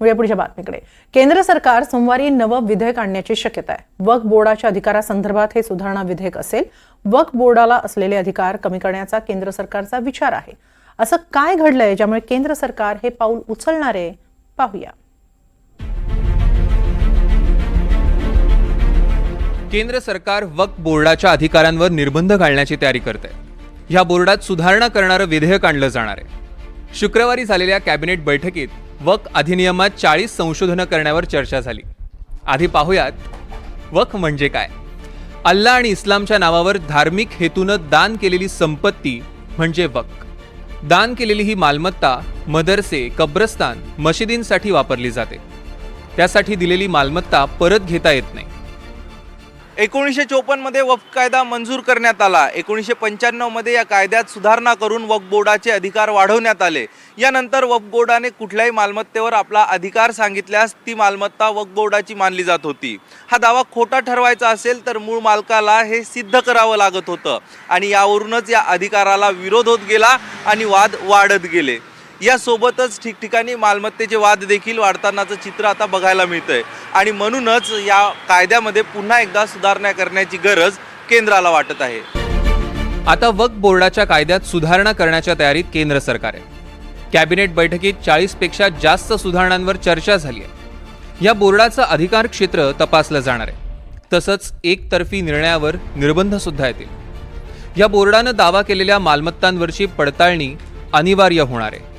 वळूया पुढच्या बातमीकडे केंद्र सरकार सोमवारी नवं विधेयक आणण्याची शक्यता आहे. वक्फ बोर्डाच्या अधिकारासंदर्भात हे सुधारणा विधेयक असेल वक्फ बोर्डाला असलेले अधिकार कमी करण्याचा केंद्र सरकारचा विचार आहे. असं काय घडलंय ज्यामुळे केंद्र सरकार हे पाऊल उचलणार? आहे पाहूया. केंद्र सरकार वक्फ बोर्डाच्या अधिकारांवर निर्बंध घालण्याची तयारी करते ह्या बोर्डात सुधारणा करणारं विधेयक आणलं जाणार आहे. शुक्रवारी झालेल्या कॅबिनेट बैठकीत वक्फ अधिनियमात चाळीस संशोधनं करण्यावर चर्चा झाली. आधी पाहूयात वक्फ म्हणजे काय? अल्ला आणि इस्लामच्या नावावर धार्मिक हेतूनं दान केलेली संपत्ती म्हणजे वक. दान केलेली ही मालमत्ता मदरसे कब्रस्तान मशिदींसाठी वापरली जाते. त्यासाठी दिलेली मालमत्ता परत घेता येत नाही. एकोणीसशे चोपन्नमध्ये वक्फ कायदा मंजूर करण्यात आला. एकोणीसशे पंच्याण्णवमध्ये या कायद्यात सुधारणा करून वक्फ बोर्डाचे अधिकार वाढवण्यात आले. यानंतर वक्फ बोर्डाने कुठल्याही मालमत्तेवर आपला अधिकार सांगितल्यास ती मालमत्ता वक्फ बोर्डाची मानली जात होती. हा दावा खोटा ठरवायचा असेल तर मूळ मालकाला हे सिद्ध करावं लागत होतं आणि यावरूनच या अधिकाराला विरोध होत गेला आणि वाद वाढत गेले. यासोबतच ठिकठिकाणी मालमत्तेचे वाद देखील वाढतानाचं चित्र आता बघायला मिळतं आहे आणि म्हणूनच या कायद्यामध्ये पुन्हा एकदा सुधारणा करण्याची गरज केंद्राला वाटत आहे. आता वक्फ बोर्डाच्या कायद्यात सुधारणा करण्याच्या तयारीत केंद्र सरकार आहे. कॅबिनेट बैठकीत चाळीसपेक्षा जास्त सुधारणांवर चर्चा झाली आहे. या बोर्डाचं अधिकार क्षेत्र तपासलं जाणार आहे. तसंच एकतर्फी निर्णयावर निर्बंधसुद्धा येतील. या बोर्डानं दावा केलेल्या मालमत्तांवरची पडताळणी अनिवार्य होणार आहे.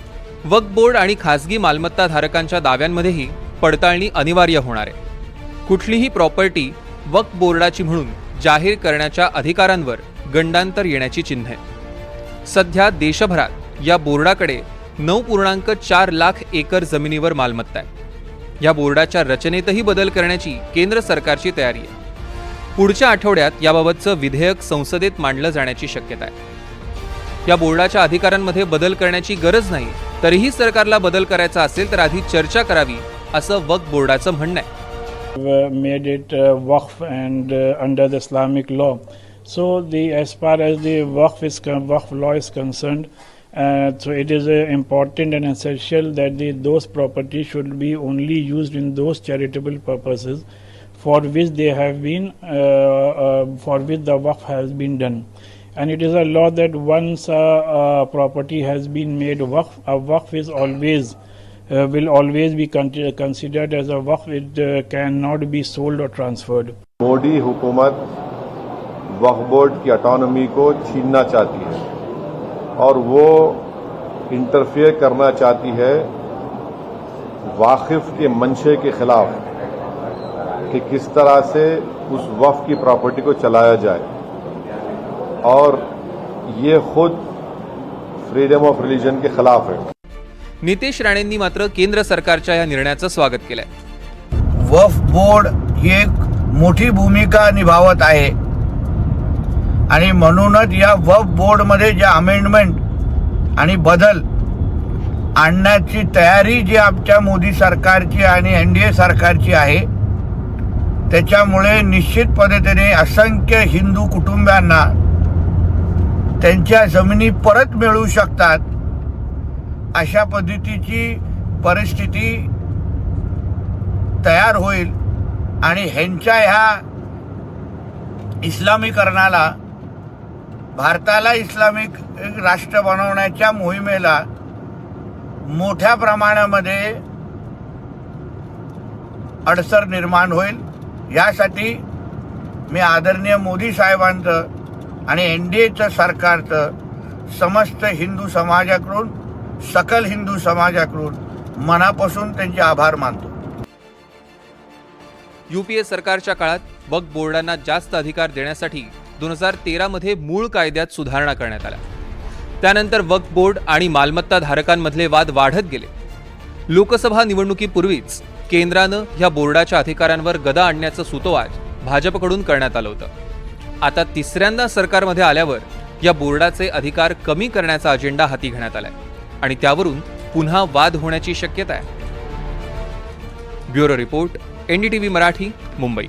वक्फ बोर्ड आणि खासगी मालमत्ता धारकांच्या दाव्यांमध्येही पडताळणी अनिवार्य होणार आहे. कुठलीही प्रॉपर्टी वक्फ बोर्डाची म्हणून जाहीर करण्याच्या अधिकारांवर गंडांतर येण्याची चिन्ह. आहे सध्या देशभरात या बोर्डाकडे नऊ पूर्णांक चार लाख एकर जमिनीवर मालमत्ता आहे. या बोर्डाच्या रचनेतही बदल करण्याची केंद्र सरकारची तयारी आहे. पुढच्या आठवड्यात याबाबतचं विधेयक संसदेत मांडलं जाण्याची शक्यता आहे. या बोर्डाच्या अधिकारांमध्ये बदल करण्याची गरज नाही. तरीही सरकारला बदल करायचा असेल तर आधी चर्चा करावी असं वक्फ बोर्डाचं म्हणणं आहे. Made it Waqf and under the Islamic law so the as far as the Waqf is Waqf law is concern so it is important and essential that the those property should be only use in those charitable purposes for which they have been for which the Waqf has been done And it is a law that once a, a property has been made waqf, a waqf is always uh, will always be con- considered as a waqf. It uh, cannot be sold or transferred. Modi हुकूमत वक्फ board की autonomy को छीनना चाहती है और वो interfere करना चाहती है वाकिफ के मंशे के खिलाफ कि किस तरह से उस वक्फ की प्रॉपर्टी को चलाया जाए और ये खुद फ्रीडम ऑफ रिलीजन के खिलाफ है। नितेश राणेंनी मात्र केंद्र सरकारच्या या निर्णयाचं स्वागत केलंय. वफ बोर्ड ही एक मोठी भूमिका निभावत आहे. आणि म्हणूनच या वफ बोर्डमध्ये जे अमेंडमेंट आणि बदल आणण्याची तयारी जी आमच्या मोदी सरकारची आणि एन डी ए सरकारची आहे त्याच्यामुळे निश्चित पद्धतीने असंख्य हिंदू कुटुंबांना त्यांच्या जमिनी परत मिळू शकतात अशा पद्धतीची परिस्थिती तयार होईल. आणि ह्यांच्या ह्या इस्लामीकरणाला भारताला इस्लामिक राष्ट्र बनवण्याच्या मोहिमेला मोठ्या प्रमाणामध्ये अडसर निर्माण होईल. यासाठी मी आदरणीय मोदी साहेबांचं आणि एन डी एचं सरकारचं समस्त हिंदू समाजाकडून सकल हिंदू समाजाकडून मनापासून त्यांचे आभार मानतो. युपीए सरकारच्या काळात वक्फ बोर्डांना जास्त अधिकार देण्यासाठी दोन हजार तेरामध्ये मूळ कायद्यात सुधारणा करण्यात आल्या. त्यानंतर वक्फ बोर्ड आणि मालमत्ता धारकांमधले वाद वाढत गेले. लोकसभा निवडणुकीपूर्वीच केंद्रानं या बोर्डाच्या अधिकारांवर गदा आणण्याचं सुतोवाच भाजपकडून करण्यात आलं होतं. आता तिसऱ्यांदा सरकारमध्ये आल्यावर या बोर्डाचे अधिकार कमी करण्याचा अजेंडा हाती घेण्यात आलाय. आणि त्यावरून पुन्हा वाद होण्याची शक्यता आहे. Bureau report NDTV Marathi Mumbai.